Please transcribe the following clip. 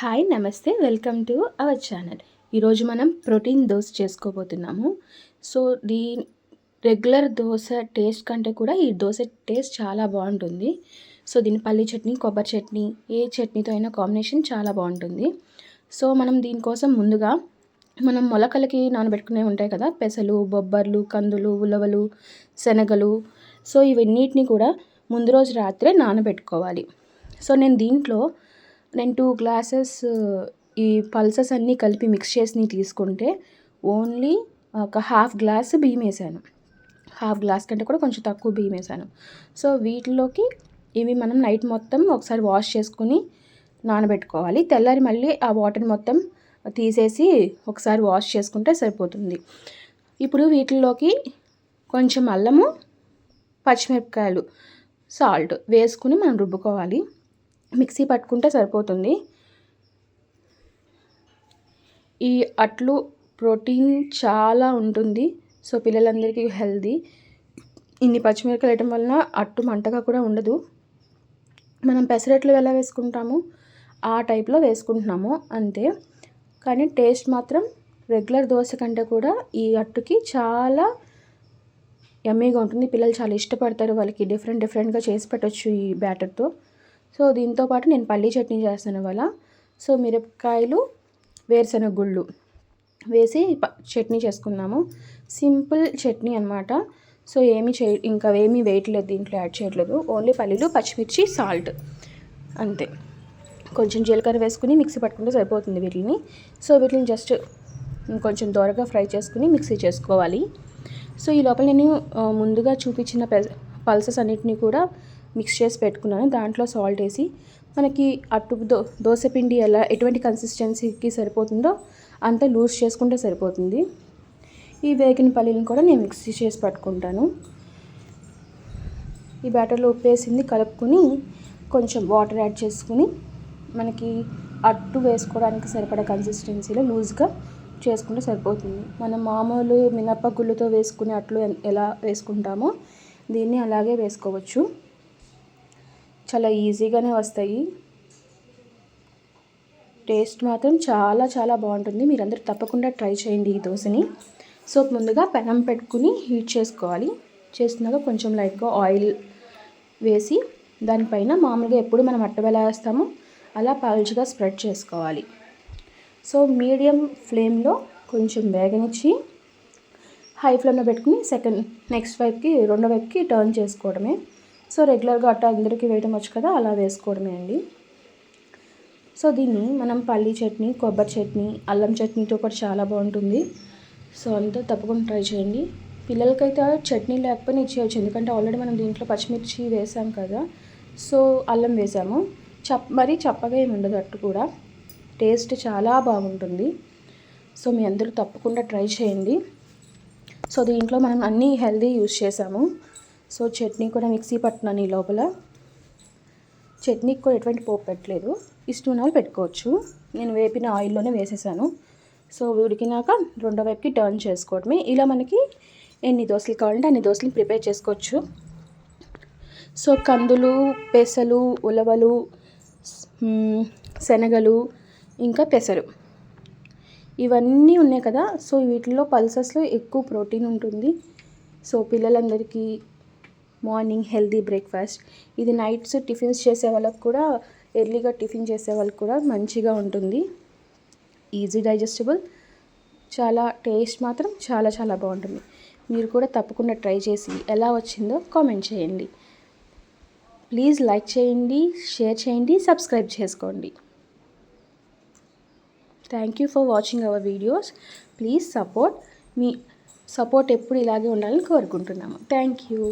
Hi నమస్తే. Welcome to our channel. ఈరోజు మనం protein dosa చేసుకోబోతున్నాము. So the regular dosa taste కంటే కూడా ఈ దోశ టేస్ట్ చాలా బాగుంటుంది. సో దీని పల్లి చట్నీ కొబ్బరి చట్నీ ఏ చట్నీతో అయినా కాంబినేషన్ చాలా బాగుంటుంది. సో మనం దీనికోసం ముందుగా మనం మొలకలకి నానబెట్టుకునే ఉంటాయి కదా పెసలు బొబ్బర్లు కందులు ఉలవలు శనగలు. సో ఇవన్నిటిని కూడా ముందు రోజు రాత్రే నానబెట్టుకోవాలి. సో నేను దీంట్లో నేను టూ గ్లాసెస్ uh, ఈ పల్సెస్ అన్నీ కలిపి మిక్స్ చేసి తీసుకుంటే ఓన్లీ ఒక హాఫ్ గ్లాస్ బియ్యం వేసాను. హాఫ్ గ్లాస్ కంటే కూడా కొంచెం తక్కువ బియ్యం వేసాను. సో వీటిలోకి ఇవి మనం నైట్ మొత్తం ఒకసారి వాష్ చేసుకుని నానబెట్టుకోవాలి. తెల్లారి మళ్ళీ ఆ వాటర్ మొత్తం తీసేసి ఒకసారి వాష్ చేసుకుంటే సరిపోతుంది. ఇప్పుడు వీటిల్లోకి కొంచెం అల్లము పచ్చిమిరపకాయలు సాల్ట్ వేసుకుని మనం రుబ్బుకోవాలి. మిక్సీ పట్టుకుంటే సరిపోతుంది. ఈ అట్లు ప్రోటీన్ చాలా ఉంటుంది. సో పిల్లలందరికీ హెల్దీ. ఇన్ని పచ్చిమిరపకాయలు వేయటం వలన అట్టు మంటగా కూడా ఉండదు. మనం పెసరట్లు ఎలా వేసుకుంటాము ఆ టైప్లో వేసుకుంటున్నాము అంతే. కానీ టేస్ట్ మాత్రం రెగ్యులర్ దోశ కంటే కూడా ఈ అట్టుకి చాలా ఎమ్మీగా ఉంటుంది. పిల్లలు చాలా ఇష్టపడతారు. వాళ్ళకి డిఫరెంట్ డిఫరెంట్గా చేసి పెట్టచ్చు ఈ బ్యాటర్తో. సో దీంతో పాటు నేను పల్లీ చట్నీ చేస్తాను ఇవాళ. సో మిరపకాయలు వేరుశనగ గుళ్ళు వేసి చట్నీ చేసుకున్నాము సింపుల్ చట్నీ అనమాట సో ఏమి చే ఇంకా ఏమీ వేయట్లేదు దీంట్లో యాడ్ చేయట్లేదు. ఓన్లీ పల్లీలు పచ్చిమిర్చి సాల్ట్ అంతే. కొంచెం జీలకర్ర వేసుకుని మిక్సీ పట్టుకుంటే సరిపోతుంది వీటిని. సో వీటిని జస్ట్ కొంచెం దోరగా ఫ్రై చేసుకుని మిక్సీ చేసుకోవాలి. సో ఈ లోపల నేను ముందుగా చూపించిన పల్సెస్ అన్నిటినీ కూడా మిక్స్ చేసి పెట్టుకున్నాను. దాంట్లో సాల్ట్ వేసి మనకి అట్టు దో దోశపిండి ఎలా ఎటువంటి కన్సిస్టెన్సీకి సరిపోతుందో అంత లూజ్ చేసుకుంటే సరిపోతుంది. ఈ వేగిన పల్లీలను కూడా నేను మిక్సీ చేసి పట్టుకుంటాను. ఈ బ్యాటర్లో ఉప్పు వేసింది కలుపుకొని కొంచెం వాటర్ యాడ్ చేసుకుని మనకి అట్టు వేసుకోవడానికి సరిపడే కన్సిస్టెన్సీలో లూజ్గా చేసుకుంటే సరిపోతుంది. మనం మామూలు మినప్ప గుళ్ళతో వేసుకునే అట్లు ఎలా వేసుకుంటామో దీన్ని అలాగే వేసుకోవచ్చు. చాలా ఈజీగానే వస్తాయి. టేస్ట్ మాత్రం చాలా చాలా బాగుంటుంది. మీరందరూ తప్పకుండా ట్రై చేయండి ఈ దోశని. సో ముందుగా పెనం పెట్టుకుని హీట్ చేసుకోవాలి. చేస్తున్నాక కొంచెం లైట్గా ఆయిల్ వేసి దానిపైన మామూలుగా ఎప్పుడు మనం అట్టబెలా వేస్తామో అలా పాల్చిగా స్ప్రెడ్ చేసుకోవాలి. సో మీడియం ఫ్లేమ్లో కొంచెం వేగనిచ్చి హై ఫ్లేమ్లో పెట్టుకుని సెకండ్ నెక్స్ట్ వైపుకి రెండో వైపుకి టర్న్ చేసుకోవడమే. సో రెగ్యులర్గా అట్ట అందరికీ వేయటం వచ్చు కదా అలా వేసుకోవడమే అండి. సో దీన్ని మనం పల్లీ చట్నీ కొబ్బరి చట్నీ అల్లం చట్నీతో కూడా చాలా బాగుంటుంది. సో అంతా తప్పకుండా ట్రై చేయండి. పిల్లలకైతే చట్నీ లేకపోయినా ఇచ్చేయచ్చు ఎందుకంటే ఆల్రెడీ మనం దీంట్లో పచ్చిమిర్చి వేసాం కదా సో అల్లం వేసాము. చప్ మరీ చప్పగా ఏమి ఉండదు అట్టు కూడా. టేస్ట్ చాలా బాగుంటుంది. సో మీ అందరూ తప్పకుండా ట్రై చేయండి. సో దీంట్లో మనం అన్నీ హెల్దీ యూస్ చేసాము. సో చట్నీ కూడా మిక్సీ పట్టినాను ఈ లోపల. చట్నీకి కూడా ఎటువంటి పోపు పెట్టలేదు. ఇష్టం పెట్టుకోవచ్చు. నేను వేపిన ఆయిల్లోనే వేసేసాను. సో ఉడికినాక రెండో వైపుకి టర్న్ చేసుకోవడమే. ఇలా మనకి ఎన్ని దోశలు కావాలంటే అన్ని దోశలు ప్రిపేర్ చేసుకోవచ్చు. సో కందులు పెసలు ఉలవలు శనగలు ఇంకా పెసరు. ఇవన్నీ ఉన్నాయి కదా. సో వీటిలో పల్సెస్లో ఎక్కువ ప్రోటీన్ ఉంటుంది. సో పిల్లలందరికీ మార్నింగ్ హెల్దీ బ్రేక్ఫాస్ట్. ఇది నైట్స్ టిఫిన్స్ చేసే వాళ్ళకు కూడా ఎర్లీగా టిఫిన్ చేసే వాళ్ళకి కూడా మంచిగా ఉంటుంది. Easy digestible. చాలా టేస్ట్ మాత్రం చాలా చాలా బాగుంటుంది. మీరు కూడా తప్పకుండా ట్రై చేసి ఎలా వచ్చిందో కామెంట్ చేయండి. ప్లీజ్ లైక్ చేయండి షేర్ చేయండి సబ్స్క్రైబ్ చేసుకోండి. Thank you for watching our videos. Please support me support ఎప్పుడు ఇలాగే ఉండాలని కోరుకుంటున్నాము. Thank you